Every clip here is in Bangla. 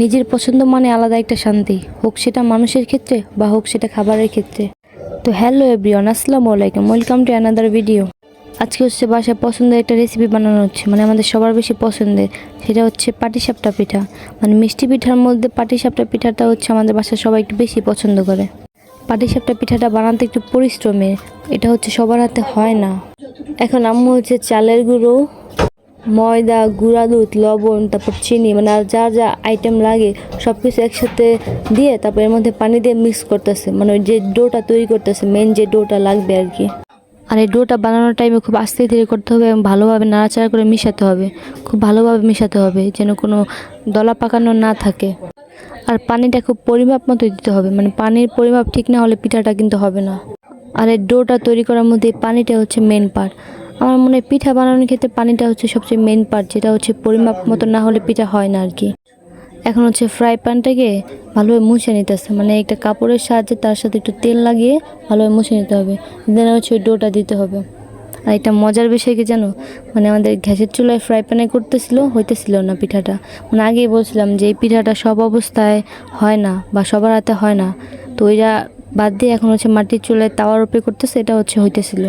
নিজের পছন্দ মানে আলাদা একটা শান্তি। হোক সেটা মানুষের ক্ষেত্রে বা হোক সেটা খাবারের ক্ষেত্রে। তো হ্যালো এভরিওয়ান, আসসালামু আলাইকুম। ওয়েলকাম টু অ্যানাদার ভিডিও আজকে হচ্ছে বাসায় পছন্দের একটা রেসিপি বানানো হচ্ছে। মানে আমাদের সবার বেশি পছন্দের। সেটা হচ্ছে পাটিসাপটা পিঠা। মানে মিষ্টি পিঠার মধ্যে পাটিসাপটা পিঠাটা হচ্ছে আমাদের বাসায় সবাই একটু বেশি পছন্দ করে। পাটিসাপটা পিঠাটা বানাতে একটু পরিশ্রমের এটা হচ্ছে সবার হাতে হয় না। এখন আম্মু হচ্ছে চালের গুঁড়ো ময়দা, গুঁড়া দুধ, লবণ, তারপর চিনি মানে আর যা যা আইটেম লাগে সব কিছু একসাথে দিয়ে তারপর এর মধ্যে পানি দিয়ে মিক্স করতেছে। মানে ওই যে ডোটা তৈরি করতেছে মেন যে ডোটা লাগবে আর কি। আর এই ডোটা বানানোর টাইমে খুব আস্তে ধীরে করতে হবে এবং ভালোভাবে নাড়াচাড়া করে মিশাতে হবে। খুব ভালোভাবে মিশাতে হবে, যেন কোনো দলা পাকানো না থাকে। আর পানিটা খুব পরিমাপ মতো দিতে হবে মানে পানির পরিমাপ ঠিক না হলে পিঠাটা কিন্তু হবে না। আর এই ডোটা তৈরি করার মধ্যে পানিটা হচ্ছে মেন পার্ট আমার মনে হয় পিঠা বানানোর ক্ষেত্রে পানিটা হচ্ছে সবচেয়ে মেন পার্ট যেটা হচ্ছে পরিমাপ মতো না হলে পিঠা হয় না আর কি এখন হচ্ছে ফ্রাই প্যানটাকে ভালোভাবে মুছে নিতেছে মানে একটা কাপড়ের সাহায্যে তার সাথে একটু তেল লাগিয়ে ভালোভাবে মুছে নিতে হবে। দেন হচ্ছে ডোটা দিতে হবে। আর একটা মজার বিষয় কি জানো? মানে আমাদের গ্যাসের চুলায় ফ্রাই প্যানে করতেছিল, হইতেছিল না পিঠাটা। মানে আগেই বলছিলাম যে এই পিঠাটা সব অবস্থায় হয় না বা সবার হাতে হয় না। তো ওইটা বাদ দিয়ে এখন হচ্ছে মাটির চুলায় তাওয়ার উপরে করতেছে, এটা হচ্ছে হইতেছিল।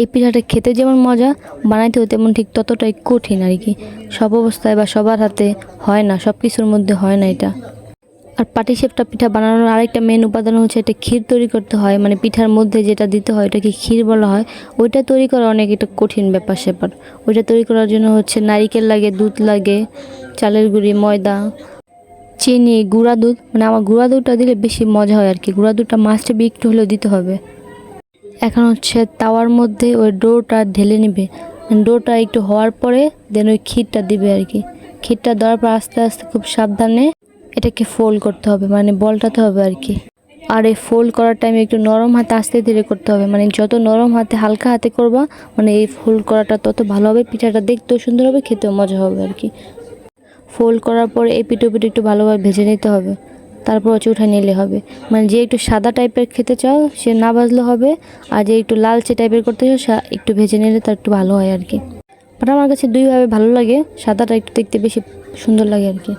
এই পিঠাটা খেতে যেমন মজা, বানাইতেও তেমন ঠিক ততটাই কঠিন আর কি। সব অবস্থায় বা সবার হাতে হয় না সব কিছুর মধ্যে হয় না এটা। আর পাটিসাপটা পিঠা বানানোর আরেকটা মেন উপাদান হচ্ছে এটা ক্ষীর তৈরি করতে হয় মানে পিঠার মধ্যে যেটা দিতে হয় ওটাকে ক্ষীর বলা হয়। ওইটা তৈরি করা অনেক একটা কঠিন ব্যাপার স্যাপার। ওইটা তৈরি করার জন্য হচ্ছে নারিকেল লাগে, দুধ লাগে, চালের গুঁড়ি, ময়দা, চিনি, গুঁড়া দুধ। মানে আমার গুঁড়া দুধটা দিলে বেশি মজা হয় আর কি। গুঁড়া দুধটা মাছটা একটু হলেও দিতে হবে। এখন হচ্ছে তাওয়ার মধ্যে ওই ডোটা ঢেলে নেবে। ডোটা একটু হওয়ার পরে দেন ওই ক্ষীরটা দিবে আর কি। ক্ষীরটা দেওয়ার পর আস্তে আস্তে খুব সাবধানে এটাকে ফোল্ড করতে হবে মানে বলটাতে হবে আর কি। আর এই ফোল্ড করার টাইমে একটু নরম হাতে আস্তে ধীরে করতে হবে মানে যত নরম হাতে হালকা হাতে করবা মানে এই ফোল্ড করাটা তত ভালো হবে, পিঠাটা দেখতেও সুন্দর হবে, খেতেও মজা হবে আর কি। ফোল্ড করার পরে এই পিঠো পিঠো একটু ভালোভাবে ভেজে নিতে হবে। তারপর হচ্ছে উঠে নিলে হবে। মানে যে একটু সাদা টাইপের খেতে চাও, সে না ভাজলে হবে, আর যে একটু লালচে টাইপের করতে চাও, সে একটু ভেজে নিলে তার একটু ভালো হয় আর কি বাট আমার কাছে দুইভাবে ভালো লাগে, সাদাটা একটু দেখতে বেশি সুন্দর লাগে আর কি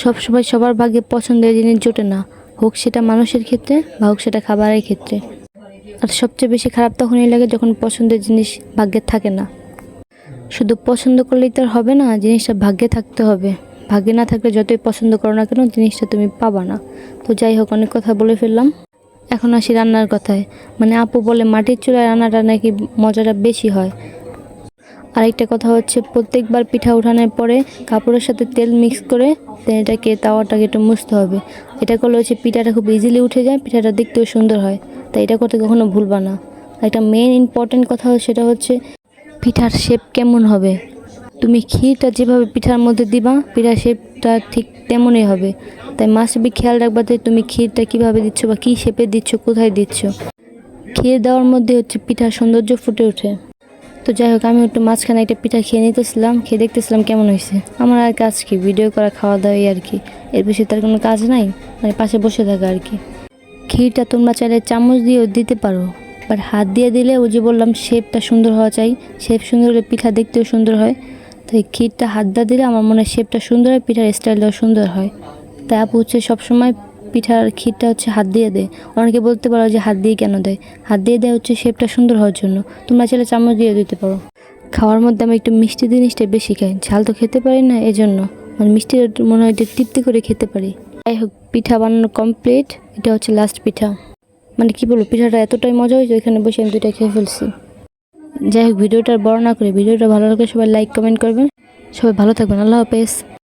সব সময় সবার ভাগ্যে পছন্দের জিনিস জোটে না, হোক সেটা মানুষের ক্ষেত্রে বা হোক সেটা খাবারের ক্ষেত্রে। আর সবচেয়ে বেশি খারাপ তখনই লাগে যখন পছন্দের জিনিস ভাগ্যে থাকে না। শুধু পছন্দ করলেই তো আর হবে না, জিনিসটা ভাগ্যে থাকতে হবে। ভাগ্যে না থাকলে যতই পছন্দ করো না কেন, জিনিসটা তুমি পাবা না। তো যাই হোক, অনেক কথা বলে ফেললাম। এখন আসি রান্নার কথায়। মানে আপু বলে মাটির চুলায় রান্নাটা নাকি মজাটা বেশি হয়। আরেকটা কথা হচ্ছে, প্রত্যেকবার পিঠা উঠানোর পরে কাপড়ের সাথে তেল মিক্স করে এটাকে তাওয়াটাকে একটু মুছতে হবে। এটা করলে হচ্ছে পিঠাটা খুব ইজিলি উঠে যায়, পিঠাটা দেখতেও সুন্দর হয়। তাই এটা করতে কখনো ভুলবা না। একটা মেন ইম্পর্টেন্ট কথা সেটা হচ্ছে পিঠার শেপ কেমন হবে। তুমি ক্ষীরটা যেভাবে পিঠার মধ্যে দিবা পিঠার শেপটা ঠিক তেমনই হবে। তাই মাসবি খেয়াল রাখবা যে তুমি ক্ষীরটা কীভাবে দিচ্ছ বা কী শেপে দিচ্ছ, কোথায় দিচ্ছ। ক্ষীর দেওয়ার মধ্যে হচ্ছে পিঠার সৌন্দর্য ফুটে ওঠে। তো যাই হোক, আমি একটু মাঝখানে একটা পিঠা খেয়ে নিতেছিলাম, খেয়ে দেখতেছিলাম কেমন হয়েছে। আমার আর কাজ কি ভিডিও করা খাওয়া দাওয়া এই আর কি। এর বেশি তার কোনো কাজ নাই মানে পাশে বসে থাকা আর কি। ক্ষীরটা তোমরা চাইলে চামচ দিয়েও দিতে পারো বাট হাত দিয়ে দিলে ওই যে বললাম শেপটা সুন্দর হওয়া চাই। শেপ সুন্দর হলে পিঠা দেখতেও সুন্দর হয়। তাই ক্ষীরটা হাত দিয়ে দিলে আমার মনে হয় শেপটা সুন্দর হয়, পিঠার স্টাইলটাও সুন্দর হয়। তাই আপু হচ্ছে সবসময় পিঠার ক্ষীরটা হচ্ছে হাত দিয়ে দেয়। অনেকে বলতে পারো যে হাত দিয়ে কেন দেয়? হাত দিয়ে দেয় হচ্ছে শেপটা সুন্দর হওয়ার জন্য। তোমরা চাইলে চামচ দিয়ে দিতে পারো। খাওয়ার মধ্যে আমি একটু মিষ্টি জিনিসটা বেশি খাই। ঝাল তো খেতে পারি না, এজন্য। মানে মিষ্টি মনে হয় তৃপ্তি করে খেতে পারি। যাই হোক, পিঠা বানানো কমপ্লিট এটা হচ্ছে লাস্ট পিঠা। মানে কি বলব, পিঠাটা এতটাই মজা হয়েছে, ওইখানে বসে আমি দুইটা খেয়ে ফেলছি। যাই হোক, ভিডিওটা বড় না করে ভিডিওটা ভালো লাগলে সবাই লাইক কমেন্ট করবেন। সবাই ভালো থাকবেন, আল্লাহ হাফেজ।